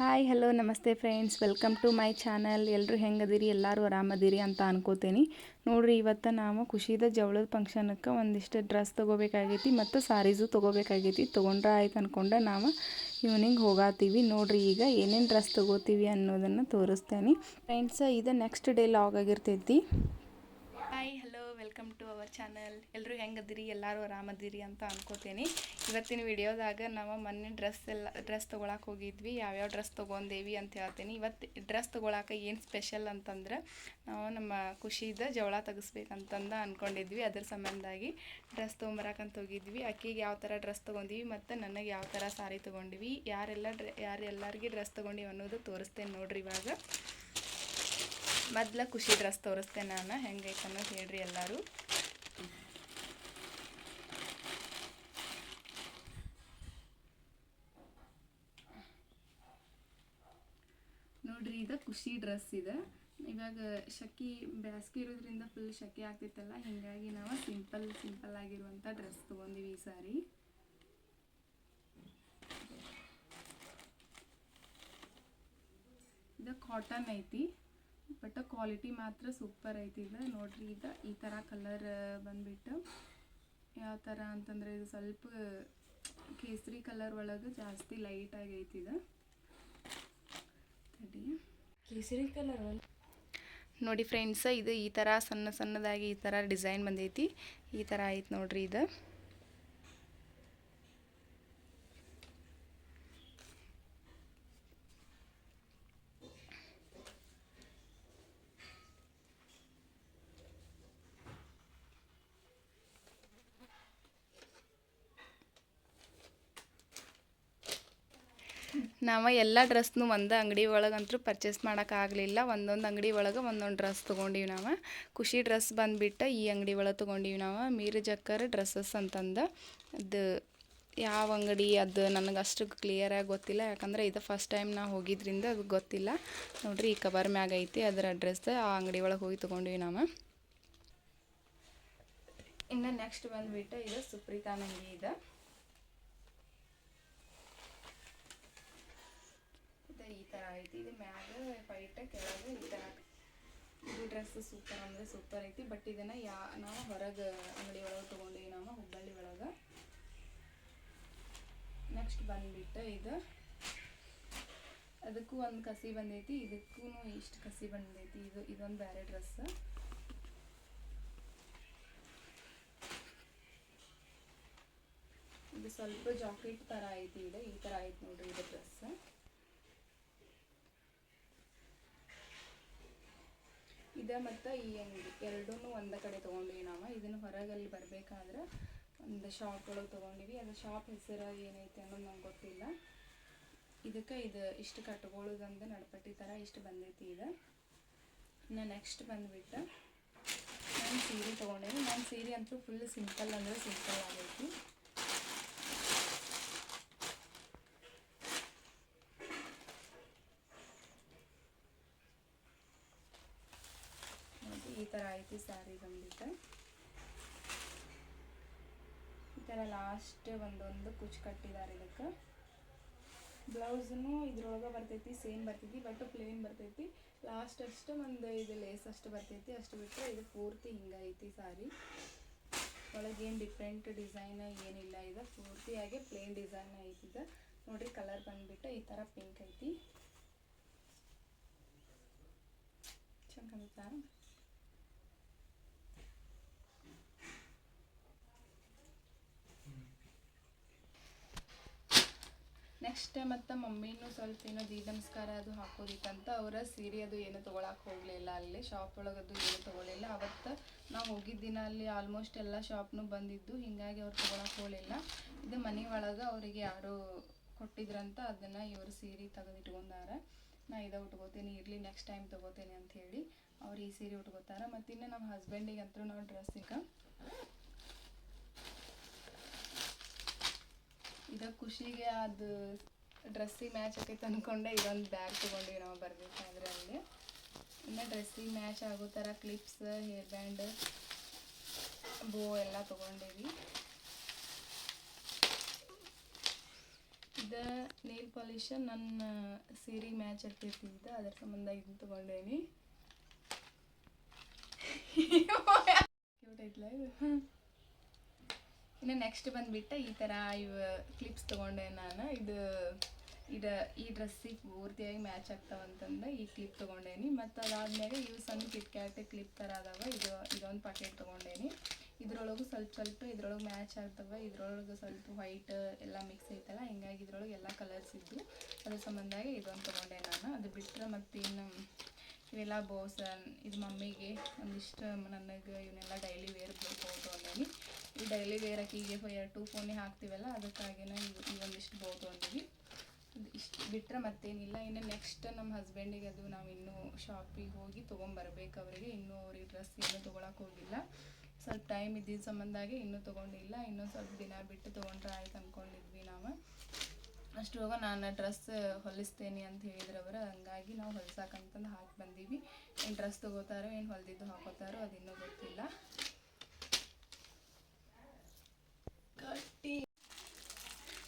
Hi, hello, ನಮಸ್ತೆ friends. Welcome to my channel. ಎಲ್ಲರೂ ಹೆಂಗದಿರಿ? ಎಲ್ಲರೂ ಆರಾಮದಿರಿ ಅಂತ ಅನ್ಕೋತೀನಿ. ನೋಡಿರಿ, ಇವತ್ತು ನಾವು ಖುಷಿದ ಜವಳದ ಫಂಕ್ಷನಕ್ಕೆ ಒಂದಿಷ್ಟು ಡ್ರೆಸ್ ತೊಗೋಬೇಕಾಗೈತಿ ಮತ್ತು ಸಾರೀಸು ತೊಗೋಬೇಕಾಗೈತಿ. ತೊಗೊಂಡ್ರೆ ಆಯ್ತು ಅನ್ಕೊಂಡೆ ನಾವು ಈವ್ನಿಂಗ್ ಹೋಗಾತೀವಿ. ನೋಡಿರಿ, ಈಗ ಏನೇನು ಡ್ರೆಸ್ ತೊಗೋತೀವಿ ಅನ್ನೋದನ್ನು ತೋರಿಸ್ತೇನೆ. ಫ್ರೆಂಡ್ಸ್, ಇದು ನೆಕ್ಸ್ಟ್ ಡೇ ಲಾಗ್ ಆಗಿರ್ತೈತಿ. ವೆಲ್ಕಮ್ ಟು ಅವರ್ ಚಾನಲ್ ಎಲ್ಲರೂ ಹೆಂಗದಿರಿ? ಎಲ್ಲರೂ ಆರಾಮದಿರಿ ಅಂತ ಅನ್ಕೋತೀನಿ. ಇವತ್ತಿನ ವಿಡಿಯೋದಾಗ ನಾವು ಮೊನ್ನೆ ಡ್ರೆಸ್ ಎಲ್ಲ ಡ್ರೆಸ್ ತೊಗೊಳಕ್ಕೆ ಹೋಗಿದ್ವಿ. ಯಾವ್ಯಾವ ಡ್ರೆಸ್ ತೊಗೊಂಡೇವಿ ಅಂತ ಹೇಳ್ತೀನಿ. ಇವತ್ತು ಡ್ರೆಸ್ ತೊಗೊಳಕ್ಕೆ ಏನು ಸ್ಪೆಷಲ್ ಅಂತಂದ್ರೆ ನಾವು ನಮ್ಮ ಖುಷಿದ ಜವಳ ತೆಗಿಸ್ಬೇಕಂತಂದು ಅಂದ್ಕೊಂಡಿದ್ವಿ ಅದ್ರ ಸಂಬಂಧಾಗಿ ಡ್ರೆಸ್ ತೊಗೊಂಬರಕಂತ ಹೋಗಿದ್ವಿ. ಅಕ್ಕಿಗೆ ಯಾವ ಥರ ಡ್ರೆಸ್ ತೊಗೊಂಡಿವಿ ಮತ್ತು ನನಗೆ ಯಾವ ಥರ ಸಾರಿ ತೊಗೊಂಡಿವಿ. ಯಾರೆಲ್ಲ ಡ್ರೆ ಯಾರು ಎಲ್ಲರಿಗೆ ಡ್ರೆಸ್ ತೊಗೊಂಡಿವಿ ಅನ್ನೋದು ತೋರಿಸ್ತೇನೆ ನೋಡ್ರಿ ಇವಾಗ. ಮೊದ್ಲ ಖುಷಿ ಡ್ರೆಸ್ ತೋರಿಸ್ತೇನೆ ನಾನು. ಹೆಂಗೈತೆ ಅನ್ನೋದು ಹೇಳ್ರಿ ಎಲ್ಲರೂ. ನೋಡ್ರಿ, ಇದು ಖುಷಿ ಡ್ರೆಸ್ ಇದೆ. ಇವಾಗ ಶಕಿ ಬೇಸಿಗೆ ಇರೋದ್ರಿಂದ ಫುಲ್ ಶಕಿ ಆಗ್ತಿತ್ತಲ್ಲ, ಹಿಂಗಾಗಿ ನಾವು ಸಿಂಪಲ್ ಸಿಂಪಲ್ ಆಗಿರುವಂಥ ಡ್ರೆಸ್ ತೊಗೊಂಡಿವಿ ಈ ಸಾರಿ. ಇದು ಕಾಟನ್ ಐತಿ. ಬಟ್ ಕ್ವಾಲಿಟಿ ಮಾತ್ರ ಸೂಪರ್ ಐತಿ ಇದು. ನೋಡ್ರಿ ಇದು ಈ ಥರ ಕಲರ್ ಬಂದ್ಬಿಟ್ಟು. ಯಾವ ಥರ ಅಂತಂದ್ರೆ ಇದು ಸ್ವಲ್ಪ ಕೇಸರಿ ಕಲರ್ ಒಳಗೆ ಜಾಸ್ತಿ ಲೈಟ್ ಆಗಿ ಐತಿ ಇದು. ತಡಿ. ಕೇಸರಿ ಕಲರ್ ನೋಡಿ ಫ್ರೆಂಡ್ಸ ಇದು ಈ ಥರ ಸಣ್ಣ ಸಣ್ಣದಾಗಿ ಈ ಥರ ಡಿಸೈನ್ ಬಂದೈತಿ. ಈ ಥರ ಐತೆ ನೋಡ್ರಿ ಇದು. ನಾವು ಎಲ್ಲ ಡ್ರೆಸ್ನು ಒಂದು ಅಂಗಡಿ ಒಳಗಂತೂ ಪರ್ಚೇಸ್ ಮಾಡೋಕ್ಕಾಗಲಿಲ್ಲ ಒಂದೊಂದು ಅಂಗಡಿ ಒಳಗೆ ಒಂದೊಂದು ಡ್ರೆಸ್ ತೊಗೊಂಡಿವಿ ನಾವು. ಖುಷಿ ಡ್ರೆಸ್ ಬಂದುಬಿಟ್ಟು ಈ ಅಂಗಡಿ ಒಳಗೆ ತೊಗೊಂಡಿವಿ ನಾವು. ಮೀರ್ ಜಕ್ಕರ್ ಡ್ರೆಸ್ಸಸ್ ಅಂತಂದು. ಅದು ಯಾವ ಅಂಗಡಿ ಅದು ನನಗೆ ಅಷ್ಟು ಕ್ಲಿಯರಾಗಿ ಗೊತ್ತಿಲ್ಲ. ಯಾಕಂದರೆ ಇದು ಫಸ್ಟ್ ಟೈಮ್ ನಾವು ಹೋಗಿದ್ರಿಂದ ಅದು ಗೊತ್ತಿಲ್ಲ. ನೋಡ್ರಿ ಈ ಕವರ್ ಮ್ಯಾಗ ಐತಿ ಅದರ ಅಡ್ರೆಸ್ ಆ ಅಂಗಡಿ ಒಳಗೆ ಹೋಗಿ ತೊಗೊಂಡ್ವಿ ನಾವು. ಇನ್ನು ನೆಕ್ಸ್ಟ್ ಬಂದುಬಿಟ್ಟು ಇದು ಸುಪ್ರೀತಾ ಅಂಗಡಿ ಇದೆ ಇದು ಈ ಥರ ಐತಿ, ಇದು ಮ್ಯಾಗ ವೈಟ್ ಕೆಳಗೆ ಈ ಥರ ಇದು ಡ್ರೆಸ್ ಸೂಪರ್, ಅಂದರೆ ಸೂಪರ್ ಐತಿ ಬಟ್ ಇದನ್ನು ಯಾ, ನಾವು ಹೊರಗೆ ಅಂಗಡಿ ಒಳಗೆ ತೊಗೊಂಡೀವಿ, ನಾವು ಹುಬ್ಬಳ್ಳಿ ಒಳಗೆ. ನೆಕ್ಸ್ಟ್ ಬಂದ್ಬಿಟ್ಟು ಇದು. ಅದಕ್ಕೂ ಒಂದು ಕಸಿ ಬಂದೈತಿ ಇದಕ್ಕೂ ಇಷ್ಟು ಕಸಿ ಬಂದೈತಿ, ಇದು, ಇದೊಂದು ಬೇರೆ ಡ್ರೆಸ್ ಇದು ಸ್ವಲ್ಪ ಜಾಕೆಟ್ ಥರ ಐತಿ ಇದು ಈ ಥರ ಐತಿ ನೋಡ್ರಿ ಇದು ಡ್ರೆಸ್ ಇದೆ ಮತ್ತು ಈ ಅಂಗಡಿ ಎರಡೂ ಒಂದೇ ಕಡೆ ತೊಗೊಂಡಿವಿ ನಾವು. ಇದನ್ನು ಹೊರಗಲ್ಲಿ ಬರಬೇಕಾದ್ರೆ ಒಂದು ಶಾಪ್ ಒಳಗೆ ತೊಗೊಂಡಿವಿ. ಅದು ಶಾಪ್ ಹೆಸರು ಏನೈತೆ ಅನ್ನೋದು ನಂಗೆ ಗೊತ್ತಿಲ್ಲ. ಇದಕ್ಕೆ ಇದು ಇಷ್ಟು ಕಟ್ಕೊಳ್ಳೋದಂದು ನಡಪಟ್ಟಿ ಥರ ಇಷ್ಟು ಬಂದೈತಿ ಇದು. ಇನ್ನು ನೆಕ್ಸ್ಟ್ ಬಂದುಬಿಟ್ಟು ನಾನು ಸೀರೆ ತೊಗೊಂಡೇನಿ. ನಾನು ಸೀರೆ ಅಂತೂ ಫುಲ್ ಸಿಂಪಲ್ ಅಂದರೆ ಸಿಂಪಲ್ ಆಗೈತಿ ನೋಡಿ ಈ ಥರ ಐತಿ ಸ್ಯಾರಿ ಬಂದ್ಬಿಟ್ಟು ಈ ಥರ ಲಾಸ್ಟ್ ಒಂದೊಂದು ಕುಚ್ ಕಟ್ಟಿದ್ದಾರೆ ಇದಕ್ಕೆ. ಬ್ಲೌಸ್ನು ಇದ್ರೊಳಗೆ ಬರ್ತೈತಿ ಸೇಮ್ ಬರ್ತೈತಿ ಬಟ್ ಪ್ಲೇನ್ ಬರ್ತೈತಿ. ಲಾಸ್ಟ್ ಅಷ್ಟು ಒಂದು ಇದು ಲೇಸ್ ಅಷ್ಟು ಬರ್ತೈತಿ, ಅಷ್ಟು ಬಿಟ್ಟರೆ ಇದು ಪೂರ್ತಿ ಹಿಂಗೈತಿ ಸಾರಿ ಒಳಗೇನು ಡಿಫ್ರೆಂಟ್ ಡಿಸೈನ್ ಏನಿಲ್ಲ ಇದು, ಪೂರ್ತಿಯಾಗಿ ಪ್ಲೇನ್ ಡಿಸೈನ್ ಐತಿ ಇದು. ನೋಡ್ರಿ ಕಲರ್ ಬಂದ್ಬಿಟ್ಟು ಈ ಥರ ಪಿಂಕ್ ಐತಿ. ಚಂದ ನೆಕ್ಸ್ಟ್ ಮತ್ತು ಮಮ್ಮಿನೂ ಸ್ವಲ್ಪ ಏನೋ ದೀಪ ನಮಸ್ಕಾರ ಅದು ಹಾಕೋದಿತ್ತಂತ ಅವರ ಸೀರೆ ಅದು ಏನು ತೊಗೊಳಕ್ಕೆ ಹೋಗಲಿಲ್ಲ ಅಲ್ಲಿ ಶಾಪ್ ಒಳಗದು ಏನು ತೊಗೊಳಿಲ್ಲ. ಅವತ್ತು ನಾವು ಹೋಗಿದ್ದ ದಿನ ಅಲ್ಲಿ ಆಲ್ಮೋಸ್ಟ್ ಎಲ್ಲ ಶಾಪ್ನು ಬಂದಿದ್ದು, ಹೀಗಾಗಿ ಅವ್ರು ತೊಗೊಳಕ್ಕೆ ಹೋಗಲಿಲ್ಲ. ಇದು ಮನೆ ಒಳಗೆ ಅವರಿಗೆ ಯಾರು ಕೊಟ್ಟಿದ್ರಂತ ಅದನ್ನು ಇವರು ಸೀರೆ ತೆಗೆದಿಟ್ಕೊಂಡಾರ. ನಾ ಇದ ಉಟ್ಕೋತೀನಿ, ಇರಲಿ ನೆಕ್ಸ್ಟ್ ಟೈಮ್ ತೊಗೋತೀನಿ ಅಂತ ಹೇಳಿ ಅವ್ರು ಈ ಸೀರೆ ಉಟ್ಕೋತಾರ. ಮತ್ತು ಇನ್ನು ನಮ್ಮ ಹಸ್ಬೆಂಡಿಗೆ ಅಂತೂ ನಾವು ಡ್ರೆಸ್ ಈಗ. ಇದ ಖುಷಿಗೆ ಅದು ಡ್ರೆಸ್ಸಿಗೆ ಮ್ಯಾಚ್ ಆಕೈತೆ ಅಂದ್ಕೊಂಡೆ ಇದೊಂದು ಬ್ಯಾಗ್ ತೊಗೊಂಡ್ವಿ ನಾವು ಬರಬೇಕಾದ್ರೆ ಅಲ್ಲಿ. ಇನ್ನು ಡ್ರೆಸ್ಸಿಗೆ ಮ್ಯಾಚ್ ಆಗೋ ಥರ ಕ್ಲಿಪ್ಸ್, ಹೇರ್ ಬ್ಯಾಂಡ್, ಬೋ ಎಲ್ಲ ತೊಗೊಂಡೇವಿ. ಇದು ನೇಲ್ ಪಾಲಿಶ ನನ್ನ ಸೀರೆ ಮ್ಯಾಚ್ ಆಗ್ತೈತಿ ಇದು ಅದ್ರ ಸಂಬಂಧ ಇದನ್ನ ತೊಗೊಂಡೇನಿ. ಕ್ಯೂಟ್ ಐತ್ಲ ಇದು. ಇನ್ನು ನೆಕ್ಸ್ಟ್ ಬಂದುಬಿಟ್ಟು ಈ ಥರ ಇವ ಕ್ಲಿಪ್ಸ್ ತೊಗೊಂಡೆ ನಾನು. ಇದು ಇದು, ಈ ಡ್ರೆಸ್ಸಿಗೆ ಪೂರ್ತಿಯಾಗಿ ಮ್ಯಾಚ್ ಆಗ್ತಾವಂತಂದು ಈ ಕ್ಲಿಪ್ ತೊಗೊಂಡೇನಿ. ಮತ್ತು ಅದಾದ್ಮೇಲೆ ಇವು ಸಣ್ಣ ಕಿಟ್ಕ್ಯಾಟ್ ಕ್ಲಿಪ್ ಥರ ಅದಾವ. ಇದು, ಇದೊಂದು ಪ್ಯಾಕೆಟ್ ತೊಗೊಂಡೇನಿ. ಇದ್ರೊಳಗೂ ಸ್ವಲ್ಪ ಸ್ವಲ್ಪ, ಇದ್ರೊಳಗೆ ಮ್ಯಾಚ್ ಆಗ್ತವೆ. ಇದ್ರೊಳಗೆ ಸ್ವಲ್ಪ ವೈಟ್ ಎಲ್ಲ ಮಿಕ್ಸ್ ಐತಲ್ಲ, ಹಿಂಗಾಗಿ ಇದ್ರೊಳಗೆ ಎಲ್ಲ ಕಲರ್ಸ್ ಇದ್ದು ಅದ್ರ ಸಂಬಂಧಾಗಿ ಇದೊಂದು ತೊಗೊಂಡೆ ನಾನು. ಅದು ಬಿಟ್ಟರೆ ಮತ್ತು ಇನ್ನು ಇವೆಲ್ಲ ಬೋಸನ್ ಇದು ಮಮ್ಮಿಗೆ ಒಂದಿಷ್ಟು, ನನಗೆ ಇವನ್ನೆಲ್ಲ ಡೈಲಿ ವೇರ್ ಬೇಕು ತೊಗೊಂಡೇನಿ ಡೈಲಿ ವೇರ್ ಫೈರ್ ಟೂ ಫೋನೇ ಹಾಕ್ತೀವಲ್ಲ, ಅದಕ್ಕಾಗಿನ ಈ ಒಂದಿಷ್ಟು ಬೋದು ಅಂದಿವಿ ಇಷ್ಟು ಬಿಟ್ಟರೆ ಮತ್ತೇನಿಲ್ಲ. ಇನ್ನು ನೆಕ್ಸ್ಟ್ ನಮ್ಮ ಹಸ್ಬೆಂಡಿಗೆ ಅದು ನಾವು ಇನ್ನೂ ಶಾಪಿಗೆ ಹೋಗಿ ತೊಗೊಂಬರ್ಬೇಕು ಅವರಿಗೆ. ಇನ್ನೂ ಅವ್ರಿಗೆ ಡ್ರೆಸ್ ಇನ್ನೂ ತೊಗೊಳಕ್ಕೆ ಹೋಗಿಲ್ಲ. ಸ್ವಲ್ಪ ಟೈಮ್ ಇದ್ದಿದ್ದ ಸಂಬಂಧಾಗಿ ಇನ್ನೂ ತೊಗೊಂಡಿಲ್ಲ. ಇನ್ನೂ ಸ್ವಲ್ಪ ದಿನ ಬಿಟ್ಟು ತೊಗೊಂಡ್ರೆ ಆಯ್ತು ಅಂದ್ಕೊಂಡಿದ್ವಿ ನಾವು. ಅಷ್ಟರೊಳಗೆ ನಾನು ಡ್ರೆಸ್ ಹೊಲಿಸ್ತೇನೆ ಅಂತ ಹೇಳಿದ್ರು ಅವರು. ಹಂಗಾಗಿ ನಾವು ಹೊಲ್ಸಕ್ಕಂತಂದು ಹಾಕಿ ಬಂದೀವಿ. ಏನು ಡ್ರೆಸ್ ತೊಗೋತಾರೋ, ಏನು ಹೊಲ್ದಿದ್ದು ಹಾಕೋತಾರೋ ಅದಿನ್ನೂ ಗೊತ್ತಿಲ್ಲ.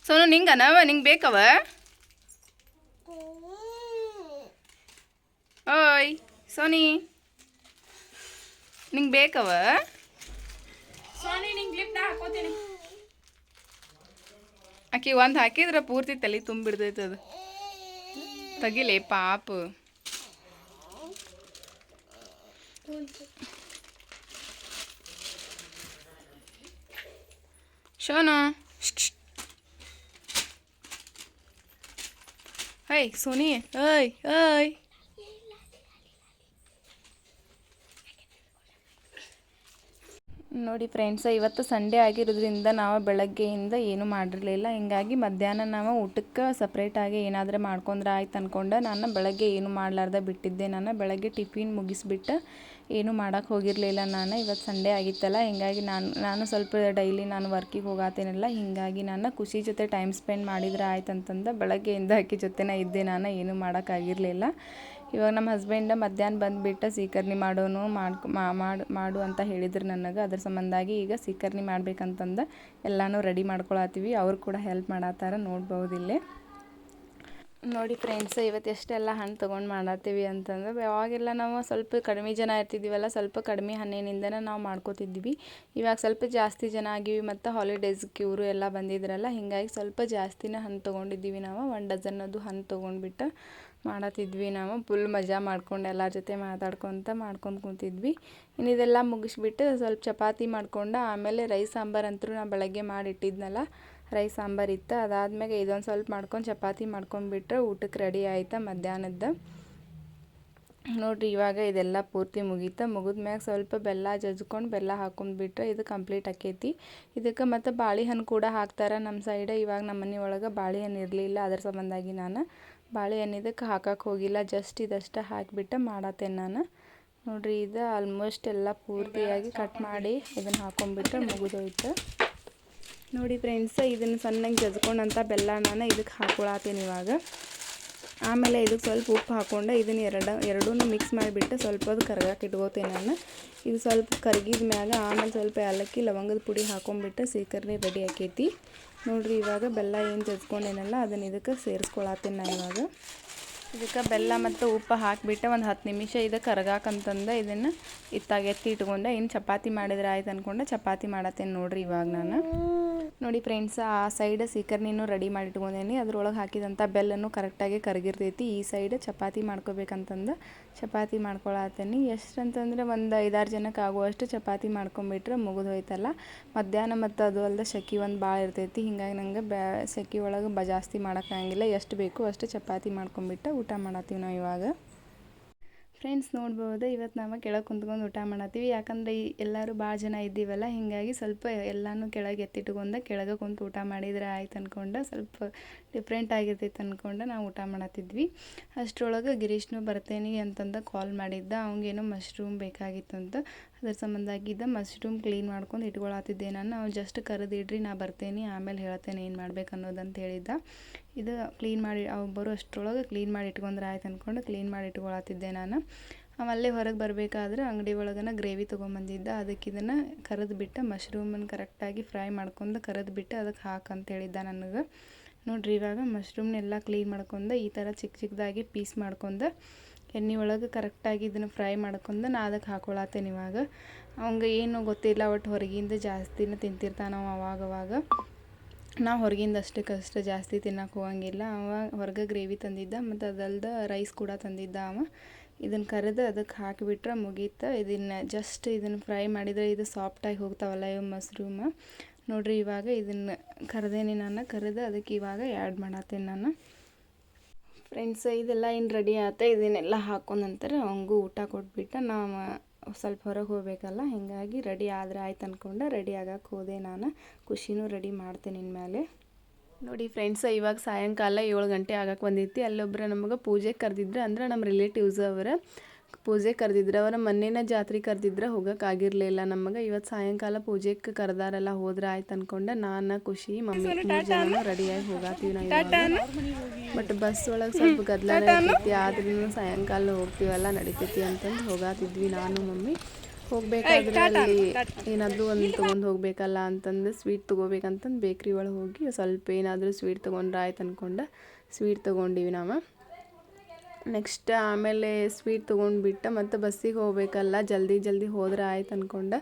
ಸೋನು ನಿಂಗನವ ನಿಂಗೆ ಬೇಕವ? ಓಯ್ ಸೋನಿ. ನಿಂಗೆ ಬೇಕವ? ಆಕಿ ಒಂದು ಹಾಕಿದ್ರೆ ಪೂರ್ತಿ ತಲೆ ತುಂಬಿಡ್ತೈತೆ ಅದು. ತೆಗಿಲೆ ಪಾಪ. ಶೋನು ಹೈ ಸೋನಿ ಓಯ್ ಓಯ್ ನೋಡಿ ಫ್ರೆಂಡ್ಸ್ ಇವತ್ತು ಸಂಡೇ ಆಗಿರೋದ್ರಿಂದ ನಾವು ಬೆಳಗ್ಗೆಯಿಂದ ಏನೂ ಮಾಡಿರಲಿಲ್ಲ. ಹಿಂಗಾಗಿ ಮಧ್ಯಾಹ್ನ ನಾವು ಊಟಕ್ಕೆ ಸಪ್ರೇಟಾಗಿ ಏನಾದರೂ ಮಾಡ್ಕೊಂಡ್ರೆ ಆಯ್ತು ಅಂದ್ಕೊಂಡು ನಾನು ಬೆಳಗ್ಗೆ ಏನು ಮಾಡಲಾರ್ದೆ ಬಿಟ್ಟಿದ್ದೆ. ನಾನು ಬೆಳಗ್ಗೆ ಟಿಫಿನ್ ಮುಗಿಸ್ಬಿಟ್ಟು ಏನೂ ಮಾಡೋಕ್ಕೆ ಹೋಗಿರಲಿಲ್ಲ ನಾನು. ಇವತ್ತು ಸಂಡೇ ಆಗಿತ್ತಲ್ಲ, ಹಿಂಗಾಗಿ ನಾನು ನಾನು ಸ್ವಲ್ಪ ಡೈಲಿ ನಾನು ವರ್ಕಿಗೆ ಹೋಗಾತೇನಲ್ಲ, ಹಿಂಗಾಗಿ ನಾನು ಖುಷಿ ಜೊತೆ ಟೈಮ್ ಸ್ಪೆಂಡ್ ಮಾಡಿದ್ರೆ ಆಯ್ತು ಅಂತಂದು ಬೆಳಗ್ಗೆಯಿಂದ ಆಕೆ ಜೊತೆನೇ ಇದ್ದೆ ನಾನು, ಏನೂ ಮಾಡೋಕ್ಕಾಗಿರಲಿಲ್ಲ. ಇವಾಗ ನಮ್ಮ ಹಸ್ಬೆಂಡ ಮಧ್ಯಾಹ್ನ ಬಂದುಬಿಟ್ಟು ಸೀಕರ್ಣಿ ಮಾಡೋನು ಮಾಡ್ಕೊ ಮಾಡು ಮಾಡು ಅಂತ ಹೇಳಿದ್ರು ನನಗೆ. ಅದ್ರ ಸಂಬಂಧಾಗಿ ಈಗ ಸೀಕರ್ಣಿ ಮಾಡ್ಬೇಕಂತಂದು ಎಲ್ಲನೂ ರೆಡಿ ಮಾಡ್ಕೊಳತ್ತೀವಿ. ಅವ್ರು ಕೂಡ ಹೆಲ್ಪ್ ಮಾಡತ್ತಾರ ನೋಡ್ಬೋದು ಇಲ್ಲೇ. ನೋಡಿ ಫ್ರೆಂಡ್ಸ್ ಇವತ್ತು ಎಷ್ಟೆಲ್ಲ ಹಣ್ಣು ತೊಗೊಂಡು ಮಾಡತ್ತೀವಿ ಅಂತಂದ್ರೆ ಯಾವಾಗೆಲ್ಲ ನಾವು ಸ್ವಲ್ಪ ಕಡಿಮೆ ಜನ ಇರ್ತಿದ್ದೀವಲ್ಲ, ಸ್ವಲ್ಪ ಕಡಿಮೆ ಹಣ್ಣಿನಿಂದನೇ ನಾವು ಮಾಡ್ಕೋತಿದ್ವಿ ಇವಾಗ ಸ್ವಲ್ಪ ಜಾಸ್ತಿ ಜನ ಆಗಿವಿ ಮತ್ತು ಹಾಲಿಡೇಸ್ಗೆ ಇವರು ಎಲ್ಲ ಬಂದಿದ್ರಲ್ಲ, ಹಿಂಗಾಗಿ ಸ್ವಲ್ಪ ಜಾಸ್ತಿನೇ ಹಣ್ಣು ತೊಗೊಂಡಿದ್ದೀವಿ ನಾವು. ಒನ್ ಡಜನ್ ಅದು ಹಣ್ಣು ತೊಗೊಂಡ್ಬಿಟ್ಟು ಮಾಡತ್ತಿದ್ವಿ ನಾವು. ಫುಲ್ ಮಜಾ ಮಾಡ್ಕೊಂಡು ಎಲ್ಲರ ಜೊತೆ ಮಾತಾಡ್ಕೊತ ಮಾಡ್ಕೊಂಡು ಕೂತಿದ್ವಿ. ಇನ್ನು ಇದೆಲ್ಲ ಮುಗಿಸ್ಬಿಟ್ಟು ಸ್ವಲ್ಪ ಚಪಾತಿ ಮಾಡ್ಕೊಂಡು, ಆಮೇಲೆ ರೈಸ್ ಸಾಂಬಾರು ಅಂತೂ ನಾವು ಬೆಳಗ್ಗೆ ಮಾಡಿಟ್ಟಿದ್ನಲ್ಲ ರೈಸ್ ಸಾಂಬಾರು ಇತ್ತು. ಅದಾದ್ಮೇಲೆ ಇದೊಂದು ಸ್ವಲ್ಪ ಮಾಡ್ಕೊಂಡು ಚಪಾತಿ ಮಾಡ್ಕೊಂಡ್ಬಿಟ್ರೆ ಊಟಕ್ಕೆ ರೆಡಿ ಆಯ್ತಾ ಮಧ್ಯಾಹ್ನದ್ದು. ನೋಡಿರಿ ಇವಾಗ ಇದೆಲ್ಲ ಪೂರ್ತಿ ಮುಗೀತು. ಮುಗಿದ್ಮ್ಯಾಗ ಸ್ವಲ್ಪ ಬೆಲ್ಲ ಜಜ್ಕೊಂಡು ಬೆಲ್ಲ ಹಾಕೊಂಡ್ಬಿಟ್ರೆ ಇದು ಕಂಪ್ಲೀಟ್ ಆಕೈತಿ. ಇದಕ್ಕೆ ಮತ್ತು ಬಾಳೆಹಣ್ಣು ಕೂಡ ಹಾಕ್ತಾರೆ ನಮ್ಮ ಸೈಡ್ ಇವಾಗ ನಮ್ಮ ಮನೆ ಒಳಗೆ ಬಾಳೆಹಣ್ಣು ಇರಲಿಲ್ಲ, ಅದ್ರ ಸಂಬಂಧಾಗಿ ನಾನು ಬಾಳೆಹಣ್ಣು ಇದಕ್ಕೆ ಹಾಕಕ್ಕೆ ಹೋಗಿಲ್ಲ. ಜಸ್ಟ್ ಇದಷ್ಟು ಹಾಕಿಬಿಟ್ಟು ಮಾಡತ್ತೆ ನಾನು. ನೋಡಿರಿ ಇದು ಆಲ್ಮೋಸ್ಟ್ ಎಲ್ಲ ಪೂರ್ತಿಯಾಗಿ ಕಟ್ ಮಾಡಿ ಇದನ್ನು ಹಾಕೊಂಡ್ಬಿಟ್ರೆ ಮುಗಿದೋಯ್ತು. ನೋಡಿ ಫ್ರೆಂಡ್ಸ್, ಇದನ್ನು ಸಣ್ಣಗೆ ಜಜ್ಕೊಂಡಂಥ ಬೆಲ್ಲ ನಾನು ಇದಕ್ಕೆ ಹಾಕೊಳತ್ತೀನಿ ಇವಾಗ. ಆಮೇಲೆ ಇದಕ್ಕೆ ಸ್ವಲ್ಪ ಉಪ್ಪು ಹಾಕ್ಕೊಂಡು ಇದನ್ನು ಎರಡು ಎರಡೂ ಮಿಕ್ಸ್ ಮಾಡಿಬಿಟ್ಟು ಸ್ವಲ್ಪ ಅದು ಕರ್ಗಕ್ಕೆ ಇಟ್ಕೋತೀನಿ ನಾನು. ಇದು ಸ್ವಲ್ಪ ಕರಗಿದ ಮ್ಯಾಗ, ಆಮೇಲೆ ಸ್ವಲ್ಪ ಏಲಕ್ಕಿ ಲವಂಗದ ಪುಡಿ ಹಾಕೊಂಡ್ಬಿಟ್ಟು ಸೀಕರ್ಣಿ ರೆಡಿ ಆಕೈತಿ. ನೋಡಿರಿ ಇವಾಗ ಬೆಲ್ಲ ಏನು ಜಜ್ಕೊಂಡೇನಲ್ಲ, ಅದನ್ನು ಇದಕ್ಕೆ ಸೇರಿಸ್ಕೊಳತ್ತೀನಿ ನಾನು ಇವಾಗ. ಇದಕ್ಕೆ ಬೆಲ್ಲ ಮತ್ತು ಉಪ್ಪು ಹಾಕಿಬಿಟ್ಟು ಒಂದು ಹತ್ತು ನಿಮಿಷ ಇದು ಕರಗಾಕಂತಂದು ಇದನ್ನು ಇತ್ತಾಗ ಎತ್ತಿ ಇಟ್ಕೊಂಡೆ. ಇನ್ನು ಚಪಾತಿ ಮಾಡಿದ್ರೆ ಆಯ್ತು ಅಂದ್ಕೊಂಡೆ ಚಪಾತಿ ಮಾಡತ್ತೇನೆ ನೋಡ್ರಿ ಇವಾಗ ನಾನು. ನೋಡಿ ಫ್ರೆಂಡ್ಸ್ ಆ ಸೈಡ್ ಸೀಕರ್ನಿನೂ ರೆಡಿ ಮಾಡಿ ಇಟ್ಕೊಂಡೇನಿ. ಅದ್ರೊಳಗೆ ಹಾಕಿದಂಥ ಬೆಲ್ಲನು ಕರೆಕ್ಟಾಗಿ ಕರಗಿರ್ತೈತಿ. ಈ ಸೈಡ್ ಚಪಾತಿ ಮಾಡ್ಕೋಬೇಕಂತಂದು ಚಪಾತಿ ಮಾಡ್ಕೊಳತ್ತೇನಿ. ಎಷ್ಟು ಅಂತಂದರೆ ಒಂದು ಐದಾರು ಜನಕ್ಕೆ ಆಗುವಷ್ಟು ಚಪಾತಿ ಮಾಡ್ಕೊಂಬಿಟ್ರೆ ಮುಗಿದು ಹೋಯ್ತಲ್ಲ ಮಧ್ಯಾಹ್ನ ಮತ್ತು ಅದು ಅಲ್ಲದೆ ಸೆಕೆ ಒಂದು ಭಾಳ ಇರ್ತೈತಿ. ಹಿಂಗಾಗಿ ನಂಗೆ ಬ್ಯಾ ಸೆಕೆ ಒಳಗೆ ಬ, ಜಾಸ್ತಿ ಮಾಡೋಕ್ಕಾಗಿಲ್ಲ ಎಷ್ಟು ಬೇಕು ಅಷ್ಟು ಚಪಾತಿ ಮಾಡ್ಕೊಂಬಿಟ್ಟು ಊಟ ಮಾಡತ್ತೀವಿ ನಾವು ಇವಾಗ. ಫ್ರೆಂಡ್ಸ್ ನೋಡ್ಬೋದು ಇವತ್ತು ನಾವು ಕೆಳಗೆ ಕುಂತ್ಕೊಂಡು ಊಟ ಮಾಡತ್ತೀವಿ. ಯಾಕಂದರೆ ಎಲ್ಲರೂ ಭಾಳ ಜನ ಇದ್ದೀವಲ್ಲ, ಹೀಗಾಗಿ ಸ್ವಲ್ಪ ಎಲ್ಲನೂ ಕೆಳಗೆ ಎತ್ತಿಟ್ಕೊಂಡು ಕೆಳಗೆ ಕುಂತು ಊಟ ಮಾಡಿದ್ರೆ ಆಯ್ತು ಅಂದ್ಕೊಂಡು ಸ್ವಲ್ಪ ಡಿಫ್ರೆಂಟ್ ಆಗಿರ್ತೈತೆ ಅಂದ್ಕೊಂಡು ನಾವು ಊಟ ಮಾಡತ್ತಿದ್ವಿ. ಅಷ್ಟರೊಳಗೆ ಗಿರೀಶ್ನು ಬರ್ತೇನೆ ಅಂತಂದು ಕಾಲ್ ಮಾಡಿದ್ದ. ಅವಂಗೇನೋ ಮಶ್ರೂಮ್ ಬೇಕಾಗಿತ್ತಂತ ಅದ್ರ ಸಂಬಂಧಾಗಿದ್ದ ಮಶ್ರೂಮ್ ಕ್ಲೀನ್ ಮಾಡ್ಕೊಂಡು ಇಟ್ಕೊಳತ್ತಿದ್ದೆ ನಾನು. ಅವ್ನು ಜಸ್ಟ್ ಕರೆದಿಡ್ರಿ, ನಾ ಬರ್ತೇನೆ, ಆಮೇಲೆ ಹೇಳ್ತೇನೆ ಏನು ಮಾಡ್ಬೇಕು ಅನ್ನೋದಂತ ಹೇಳಿದ್ದ. ಇದು ಕ್ಲೀನ್ ಮಾಡಿ, ಅವು ಬರೋ ಅಷ್ಟರೊಳಗೆ ಕ್ಲೀನ್ ಮಾಡಿ ಇಟ್ಕೊಂಡ್ರೆ ಆಯ್ತು ಅಂದ್ಕೊಂಡು ಕ್ಲೀನ್ ಮಾಡಿ ಇಟ್ಕೊಳತ್ತಿದ್ದೆ ನಾನು. ಅಲ್ಲೇ ಹೊರಗೆ ಬರಬೇಕಾದ್ರೆ ಅಂಗಡಿ ಒಳಗನ ಗ್ರೇವಿ ತೊಗೊಂಬಂದಿದ್ದ. ಅದಕ್ಕೆ ಇದನ್ನು ಕರೆದು ಬಿಟ್ಟು ಮಶ್ರೂಮನ್ನು ಕರೆಕ್ಟಾಗಿ ಫ್ರೈ ಮಾಡ್ಕೊಂಡು ಕರೆದು ಬಿಟ್ಟು ಅದಕ್ಕೆ ಹಾಕಂತ ಹೇಳಿದ್ದ ನನಗೆ. ನೋಡ್ರಿ ಇವಾಗ ಮಶ್ರೂಮ್ನೆಲ್ಲ ಕ್ಲೀನ್ ಮಾಡ್ಕೊಂಡು ಈ ಥರ ಚಿಕ್ಕ ಚಿಕ್ಕದಾಗಿ ಪೀಸ್ ಮಾಡ್ಕೊಂಡು ಎಣ್ಣೆ ಒಳಗೆ ಕರೆಕ್ಟಾಗಿ ಇದನ್ನು ಫ್ರೈ ಮಾಡ್ಕೊಂಡು ನಾ ಅದಕ್ಕೆ ಹಾಕೊಳತ್ತೇನೆ ಇವಾಗ. ಅವಂಗೆ ಏನು ಗೊತ್ತಿಲ್ಲ ಒಟ್ಟು ಹೊರಗಿಂದ ಜಾಸ್ತಿನ ತಿಂತಿರ್ತಾನೆ ಅವ ಅವಾಗವಾಗ ನಾ ಹೊರಗಿಂದ ಅಷ್ಟಕ್ಕಷ್ಟು ಜಾಸ್ತಿ ತಿನ್ನಕ್ಕೆ ಹೋಗಂಗಿಲ್ಲ. ಅವ ಹೊರಗೆ ಗ್ರೇವಿ ತಂದಿದ್ದ ಮತ್ತು ಅದಲ್ದ ರೈಸ್ ಕೂಡ ತಂದಿದ್ದ ಅವ. ಇದನ್ನು ಕರೆದು ಅದಕ್ಕೆ ಹಾಕಿಬಿಟ್ರೆ ಮುಗೀತು. ಇದನ್ನು ಜಸ್ಟ್ ಇದನ್ನು ಫ್ರೈ ಮಾಡಿದರೆ ಇದು ಸಾಫ್ಟಾಗಿ ಹೋಗ್ತಾವಲ್ಲ ಇವು ಮಶ್ರೂಮ್ ನೋಡಿರಿ ಇವಾಗ ಇದನ್ನು ಕರೆದೇನಿ ನಾನು, ಕರೆದು ಅದಕ್ಕೆ ಇವಾಗ ಆ್ಯಡ್ ಮಾಡತ್ತೇನೆ ನಾನು. ಫ್ರೆಂಡ್ಸ್ ಇದೆಲ್ಲ ಏನು ರೆಡಿ ಆತ? ಇದನ್ನೆಲ್ಲ ಹಾಕೊಂಡಂತಾರೆ ಅವಂಗೂ ಊಟ ಕೊಟ್ಬಿಟ್ಟು ನಾವು ಸ್ವಲ್ಪ ಹೊರಗೆ ಹೋಗಬೇಕಲ್ಲ, ಹೀಗಾಗಿ ರೆಡಿ ಆದರೆ ಆಯ್ತು ಅಂದ್ಕೊಂಡು ರೆಡಿ ಆಗಕ್ಕೆ ಹೋದೆ ನಾನು. ಖುಷಿನೂ ರೆಡಿ ಮಾಡ್ತೇನೆ ಇನ್ಮೇಲೆ. ನೋಡಿ ಫ್ರೆಂಡ್ಸ್ ಇವಾಗ ಸಾಯಂಕಾಲ ಏಳು ಗಂಟೆ ಆಗಕ್ಕೆ ಬಂದಿತ್ತು. ಅಲ್ಲೊಬ್ಬರು ನಮಗೆ ಪೂಜೆ ಕರೆದಿದ್ರು ಅಂದ್ರೆ ನಮ್ಮ ರಿಲೇಟಿವ್ಸ್ ಅವರ. ಪೂಜೆ ಕರೆದಿದ್ರು ಅವರ ಮೊನ್ನೆನ ಜಾತ್ರೆ ಕರೆದಿದ್ರೆ ಹೋಗಕ್ಕೆ ಆಗಿರಲಿಲ್ಲ ನಮಗೆ ಇವತ್ತು ಸಾಯಂಕಾಲ ಪೂಜೆಗೆ ಕರೆದಾರಲ್ಲ ಹೋದ್ರೆ ಆಯ್ತು ಅನ್ಕೊಂಡೆ ನಾನು ಖುಷಿ ಮಮ್ಮಿ ಮೂರು ಜನ ರೆಡಿಯಾಗಿ ಹೋಗಾತೀವಿ ನಾವು ಬಟ್ ಬಸ್ ಒಳಗೆ ಸ್ವಲ್ಪ ಗದ್ದಲ ನಡೀತೈತಿ ಆದ್ರೂ ಸಾಯಂಕಾಲ ಹೋಗ್ತೀವಲ್ಲ ನಡಿತೈತಿ ಅಂತಂದು ಹೋಗಾತಿದ್ವಿ ನಾನು ಮಮ್ಮಿ. ಹೋಗ್ಬೇಕಾದ್ರೆ ಅಲ್ಲಿ ಏನಾದರೂ ಒಂದು ತೊಗೊಂಡು ಹೋಗ್ಬೇಕಲ್ಲ ಅಂತಂದು ಸ್ವೀಟ್ ತೊಗೋಬೇಕಂತಂದು ಬೇಕ್ರಿ ಒಳಗೆ ಹೋಗಿ ಸ್ವಲ್ಪ ಏನಾದರೂ ಸ್ವೀಟ್ ತೊಗೊಂಡ್ರೆ ಆಯ್ತು ಅಂದ್ಕೊಂಡು ಸ್ವೀಟ್ ತೊಗೊಂಡಿವಿ ನಾವು. ನೆಕ್ಸ್ಟ್ ಆಮೇಲೆ ಸ್ವೀಟ್ ತೊಗೊಂಡ್ಬಿಟ್ಟು ಮತ್ತು ಬಸ್ಸಿಗೆ ಹೋಗ್ಬೇಕಲ್ಲ, ಜಲ್ದಿ ಜಲ್ದಿ ಹೋದ್ರೆ ಆಯ್ತು ಅಂದ್ಕೊಂಡು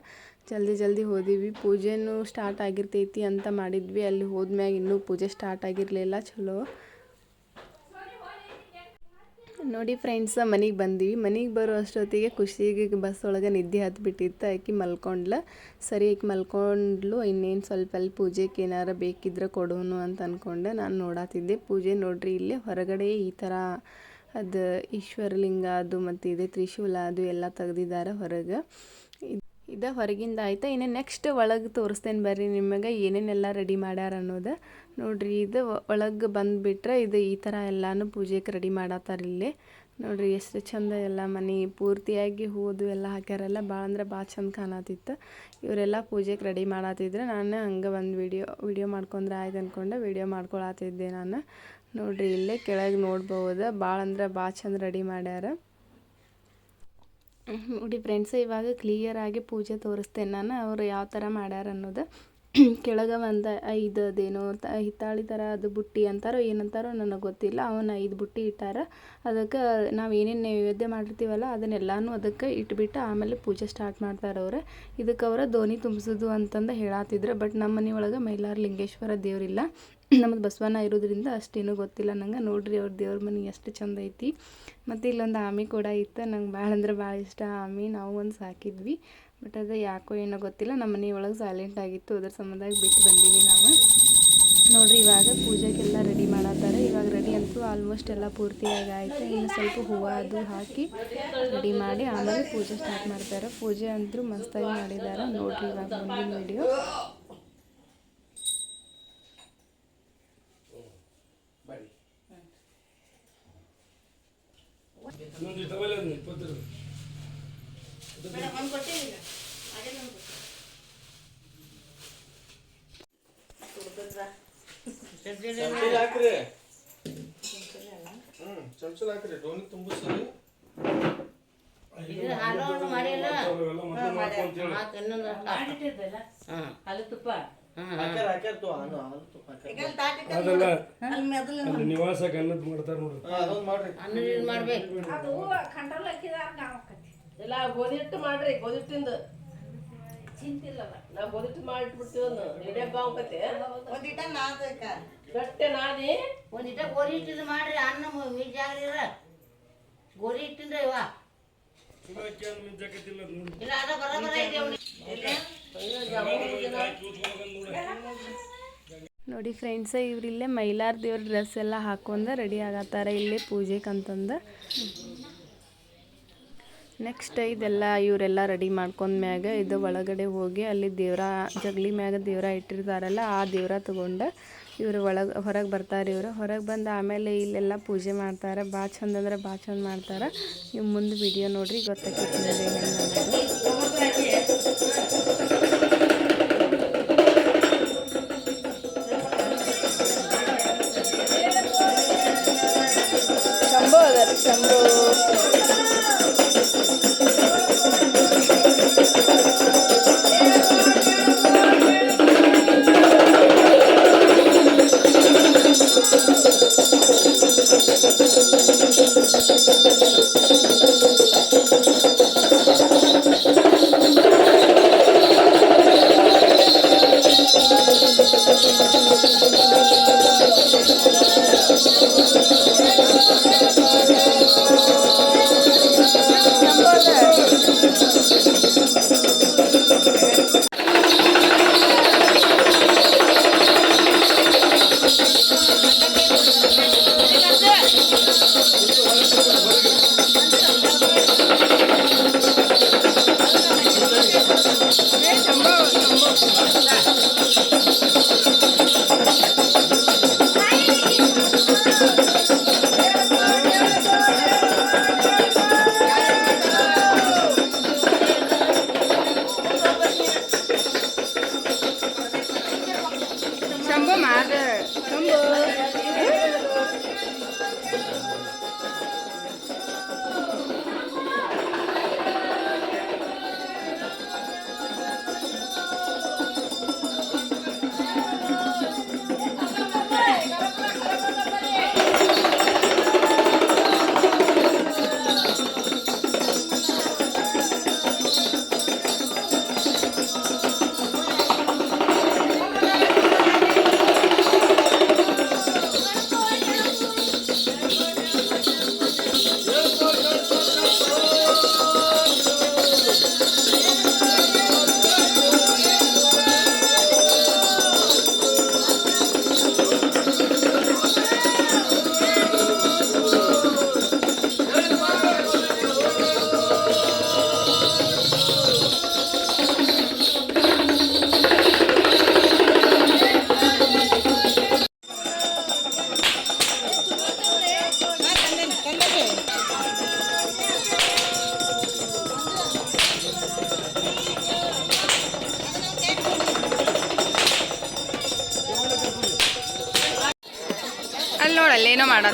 ಜಲ್ದಿ ಜಲ್ದಿ ಹೋದಿವಿ. ಪೂಜೆನೂ ಸ್ಟಾರ್ಟ್ ಆಗಿರ್ತೈತಿ ಅಂತ ಮಾಡಿದ್ವಿ. ಅಲ್ಲಿ ಹೋದ್ಮ್ಯಾಗ ಇನ್ನೂ ಪೂಜೆ ಸ್ಟಾರ್ಟ್ ಆಗಿರಲಿಲ್ಲ. ಚಲೋ. ನೋಡಿ ಫ್ರೆಂಡ್ಸ್ ಮನೆಗೆ ಬಂದೀವಿ. ಮನೆಗೆ ಬರೋ ಅಷ್ಟೊತ್ತಿಗೆ ಖುಷಿಗೆ ಬಸ್ ಒಳಗೆ ನಿದ್ದೆ ಹತ್ಬಿಟ್ಟಿತ್ತು. ಆಕಿ ಮಲ್ಕೊಂಡ್ಲ ಸರಿ, ಆಕೆ ಮಲ್ಕೊಂಡ್ಲು ಇನ್ನೇನು ಸ್ವಲ್ಪ ಅಲ್ಲಿ ಪೂಜೆಗೆ ಏನಾರ ಬೇಕಿದ್ರೆ ಕೊಡೋನು ಅಂತ ಅಂದ್ಕೊಂಡೆ ನಾನು ನೋಡಾತಿದ್ದೆ. ಪೂಜೆ ನೋಡ್ರಿ, ಇಲ್ಲಿ ಹೊರಗಡೆ ಈ ಥರ ಅದು ಈಶ್ವರಲಿಂಗ ಅದು ಮತ್ತು ಇದೆ ತ್ರಿಶೂಲ ಅದು ಎಲ್ಲ ತೆಗ್ದಿದ್ದಾರೆ ಹೊರಗೆ. ಇದು ಹೊರಗಿಂದ ಆಯ್ತಾ? ಇನ್ನು ನೆಕ್ಸ್ಟ್ ಒಳಗೆ ತೋರಿಸ್ತೇನೆ ಬರ್ರಿ ನಿಮಗೆ, ಏನೇನೆಲ್ಲ ರೆಡಿ ಮಾಡ್ಯಾರ ಅನ್ನೋದು. ನೋಡ್ರಿ, ಇದು ಒಳಗೆ ಬಂದುಬಿಟ್ರೆ ಇದು ಈ ಥರ ಎಲ್ಲನೂ ಪೂಜೆಗೆ ರೆಡಿ ಮಾಡತ್ತಾರ ಇಲ್ಲಿ. ನೋಡ್ರಿ, ಎಷ್ಟು ಚಂದ ಎಲ್ಲ ಮನೆ ಪೂರ್ತಿಯಾಗಿ ಹೂದು ಎಲ್ಲ ಹಾಕ್ಯಾರಲ್ಲ ಭಾಳ ಅಂದ್ರೆ ಭಾಳ ಚಂದ ಕಾಣತಿತ್ತು. ಇವರೆಲ್ಲ ಪೂಜೆಗೆ ರೆಡಿ ಮಾಡತ್ತಿದ್ರೆ ನಾನು ಹಂಗೆ ಒಂದು ವಿಡಿಯೋ ವಿಡಿಯೋ ಮಾಡ್ಕೊಂಡ್ರೆ ಆಯ್ತು ಅಂದ್ಕೊಂಡೆ ವಿಡಿಯೋ ಮಾಡ್ಕೊಳತ್ತಿದ್ದೆ ನಾನು. ನೋಡ್ರಿ, ಇಲ್ಲೇ ಕೆಳಗೆ ನೋಡ್ಬೋದು. ಭಾಳ ಅಂದ್ರೆ ಭಾಳ ಚಂದ ರೆಡಿ ಮಾಡ್ಯಾರ. ನೋಡಿ ಫ್ರೆಂಡ್ಸ್ ಇವಾಗ ಕ್ಲಿಯರ್ ಆಗಿ ಪೂಜೆ ತೋರಿಸ್ತೇನೆ ನಾನು. ಅವರು ಯಾವ ಥರ ಮಾಡ್ಯಾರ ಅನ್ನೋದು. ಕೆಳಗೆ ಒಂದು ಐದು ಅದೇನೋ ಹಿತ್ತಾಳಿ ಥರ ಅದು ಬುಟ್ಟಿ ಅಂತಾರೋ ಏನಂತಾರೋ ನನಗೆ ಗೊತ್ತಿಲ್ಲ. ಅವನ್ನ ಐದು ಬುಟ್ಟಿ ಇಟ್ಟಾರ. ಅದಕ್ಕೆ ನಾವು ಏನೇನು ನೈವೇದ್ಯ ಮಾಡಿರ್ತೀವಲ್ಲ, ಅದನ್ನೆಲ್ಲನೂ ಅದಕ್ಕೆ ಇಟ್ಬಿಟ್ಟು ಆಮೇಲೆ ಪೂಜೆ ಸ್ಟಾರ್ಟ್ ಮಾಡ್ತಾರೆ ಅವ್ರು. ಇದಕ್ಕೆ ಅವರ ದೋಣಿ ತುಂಬಿಸೋದು ಅಂತಂದು ಹೇಳತ್ತಿದ್ರು ಬಟ್ ನಮ್ಮ ಮನೆ ಒಳಗೆ ಮೈಲಾರ ಲಿಂಗೇಶ್ವರ ದೇವರಿಲ್ಲ. ನಮ್ಮದು ಬಸವಣ್ಣ ಇರೋದ್ರಿಂದ ಅಷ್ಟೇನೂ ಗೊತ್ತಿಲ್ಲ. ನಂಗೆ ನೋಡ್ರಿ ಅವ್ರ ದೇವ್ರ ಮನೆ ಎಷ್ಟು ಚಂದ ಐತಿ. ಮತ್ತು ಇಲ್ಲೊಂದು ಆಮಿ ಕೂಡ ಇತ್ತು. ನಂಗೆ ಭಾಳ ಅಂದ್ರೆ ಭಾಳ ಇಷ್ಟ ಆಮಿ. ನಾವು ಒಂದು ಸಾಕಿದ್ವಿ. ಬಟ್ ಅದು ಯಾಕೋ ಏನೋ ಗೊತ್ತಿಲ್ಲ. ನಮ್ಮ ಮನೆ ಒಳಗೆ ಸೈಲೆಂಟ್ ಆಗಿತ್ತು. ಅದ್ರ ಸಂಬಂಧ ಬಿಟ್ಟು ಬಂದೀವಿ ನಾವು. ನೋಡ್ರಿ ಇವಾಗ ಪೂಜೆಗೆಲ್ಲ ರೆಡಿ ಮಾಡತ್ತಾರೆ. ಇವಾಗ ರೆಡಿ ಅಂತೂ ಆಲ್ಮೋಸ್ಟ್ ಎಲ್ಲ ಪೂರ್ತಿಯಾಗಿ ಆಯಿತು. ಇನ್ನು ಸ್ವಲ್ಪ ಹೂವು ಅದು ಹಾಕಿ ರೆಡಿ ಮಾಡಿ ಆಮೇಲೆ ಪೂಜೆ ಸ್ಟಾರ್ಟ್ ಮಾಡ್ತಾರೆ. ಪೂಜೆ ಅಂತೂ ಮಸ್ತಾಗಿ ಮಾಡಿದ್ದಾರೆ ನೋಡ್ರಿ ಇವಾಗ ಮುಂದಿನ ವಿಡಿಯೋ ಚಮಚಲ್ ಹಾಕ್ರಿ. ಹ್ಮ್ ಚಮಚಲ್ ಹಾಕ್ರಿ. ಡೋನಿ ತುಪ್ಪ? ಹಾಕ್ಯಾರ ಹಾಕ್ಯಾರ ತೋ ಅನ್ನ ಹಾಲು ತುಪ್ಪ ಹಾಕ್ಯಾರ. ಅದಲ್ಲ ಅಲ್ಲಿ ನಿವಾಸ ಗನ್ನದ್ ಮಾಡ್ತಾರ ನೋಡ್ರಿ. ಹಾ, ಅದೊಂದ್ ಮಾಡ್ರಿ. ಇಲ್ಲ ಗೋಧಿ ಹಿಟ್ಟು ಮಾಡ್ರಿ ಗೋಧಿ ಹಿಟ್ಟಿಂದ ನಾವು ಗೋಧಿ ಹಿಟ್ಟು ಮಾಡಿಟ್ಬಿಡ್ತೀವಿ ಒಂದು ಹಿಡಿಯಪ್ಪ ಹೋಗತ್ತೆ ಗಟ್ಟೆ ನಾದಿ. ಒಂದಿಟ ಗೋರಿ ಮಾಡ್ರಿ ಅನ್ನ ಮೀಜಾಗ್ರಿರ ಗೋರಿ ಹಿಟ್ಟಿಂದ ಇವ. ಇಲ್ಲ ಅದ ಬರೋಬರ ನೋಡಿ ಫ್ರೆಂಡ್ಸ್ ಇವ್ರಿಲ್ಲೇ ಮೈಲಾರ ದೇವ್ರ ಡ್ರೆಸ್ ಎಲ್ಲ ಹಾಕೊಂಡು ರೆಡಿ ಆಗತ್ತಾರ ಇಲ್ಲೇ ಪೂಜೆಗೆ ಅಂತಂದು. ನೆಕ್ಸ್ಟ್ ಇದೆಲ್ಲ ಇವರೆಲ್ಲ ರೆಡಿ ಮಾಡ್ಕೊಂಡ್ಮ್ಯಾಗ ಇದು ಒಳಗಡೆ ಹೋಗಿ ಅಲ್ಲಿ ದೇವ್ರ ಜಗಲಿ ಮ್ಯಾಗ ದೇವ್ರ ಇಟ್ಟಿರ್ತಾರಲ್ಲ ಆ ದೇವ್ರ ತಗೊಂಡು ಇವರು ಒಳಗೆ, ಹೊರಗೆ ಬರ್ತಾರೆ ಇವರು. ಹೊರಗೆ ಬಂದು ಆಮೇಲೆ ಇಲ್ಲೆಲ್ಲ ಪೂಜೆ ಮಾಡ್ತಾರೆ. ಭಾಳ ಚಂದ ಅಂದ್ರೆ ಭಾಳ ಚಂದ ಮಾಡ್ತಾರೆ. ನೀವು ಮುಂದೆ ವಿಡಿಯೋ ನೋಡ್ರಿ, ಗೊತ್ತಾಗ್ತೈತಿ ನೋಡಿ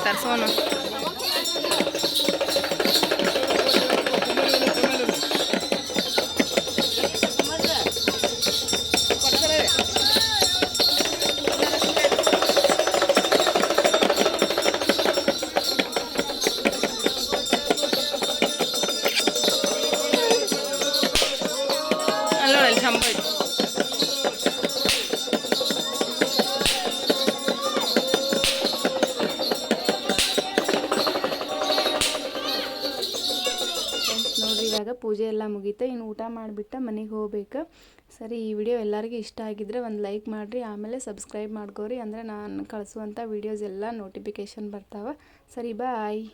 ಹೆಂಗೆ ಮುಗೀತು. ಇನ್ನು ಊಟ ಮಾಡಿಬಿಟ್ಟು ಮನೆಗೆ ಹೋಗ್ಬೇಕು. ಸರಿ, ಈ ವಿಡಿಯೋ ಎಲ್ಲರಿಗೂ ಇಷ್ಟ ಆಗಿದ್ರೆ ಒಂದು ಲೈಕ್ ಮಾಡಿರಿ. ಆಮೇಲೆ ಸಬ್ಸ್ಕ್ರೈಬ್ ಮಾಡ್ಕೋರಿ. ಅಂದರೆ ನಾನು ಕಳಿಸುವಂಥ ವೀಡಿಯೋಸ್ ಎಲ್ಲ ನೋಟಿಫಿಕೇಷನ್ ಬರ್ತಾವೆ. ಸರಿ, ಬಾಯ್.